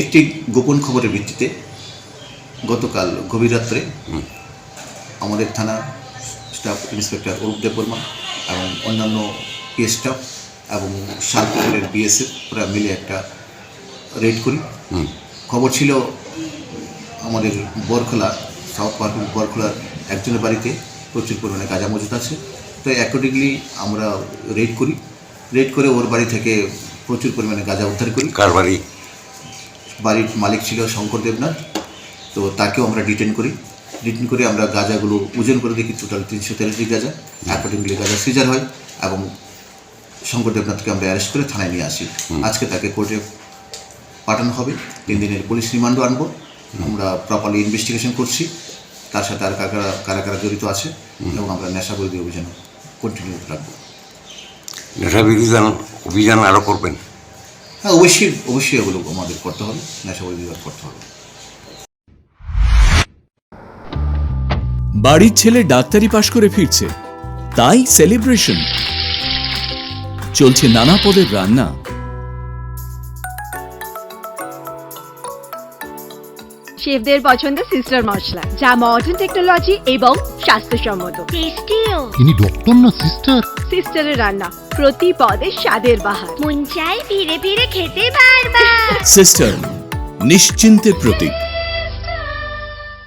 একটি গোপন খবরের ভিত্তিতে গতকাল গভীর রাত্রে আমাদের থানা স্টাফ ইন্সপেক্টর অরূপ দেববর্মা এবং অন্যান্য পিএস স্টাফ এবং শালপুরের বিএসএফ ওরা মিলে একটা রেড করি। খবর ছিল আমাদের বরখোলা সাউথ পার্ক বরখোলার একজনের বাড়িতে প্রচুর পরিমাণে গাঁজা মজুদ আছে। তো অ্যাকর্ডিংলি আমরা রেড করি। রেড করে ওর বাড়ি থেকে প্রচুর পরিমাণে গাঁজা উদ্ধার করি। কার বাড়ি? বাড়ির মালিক ছিল শঙ্কর দেবনাথ। তো তাকেও আমরা ডিটেন করি। ডিটেন করে আমরা গাঁজাগুলো ওজন করে দেখি টোটাল তিনশো তেরোটি গাঁজা। অ্যাকর্ডিংলি গাঁজা সিজার হয় এবং শঙ্কর দেবনাথকে আমরা অ্যারেস্ট করে থানায় নিয়ে আসি। আজকে তাকে কোর্টে পাঠানো হবে। তিন দিনের পুলিশ রিমান্ডও আনব। আমরা প্রপারলি ইনভেস্টিগেশন করছি। তার সাথে আর কারা কারা কারা জড়িত আছে এবং আমরা নেশা বিরোধী অভিযান কন্টিনিউ রাখব। নেশা বিরোধী অভিযান আরও করবেন? হ্যাঁ অবশ্যই অবশ্যই এগুলো আমাদের করতে হবে নেশা বিরোধী করতে হবে। বাড়ির ছেলে ডাক্তারি পাশ করে ফিরছে তাই সেলিব্রেশন চলছে নানা পদের রান্না। শেফদের পছন্দ সিস্টার মশলা যা মডার্ন টেকনোলজি এবং স্বাস্থ্যসম্মত। টেস্টিও ইনি ডক্টর না সিস্টার সিস্টারের রান্না। প্রতি পদে স্বাদের বাহার। মন চাই ফিরে ফিরে খেতে বারবার। সিস্টার নিশ্চিন্তের প্রতীক।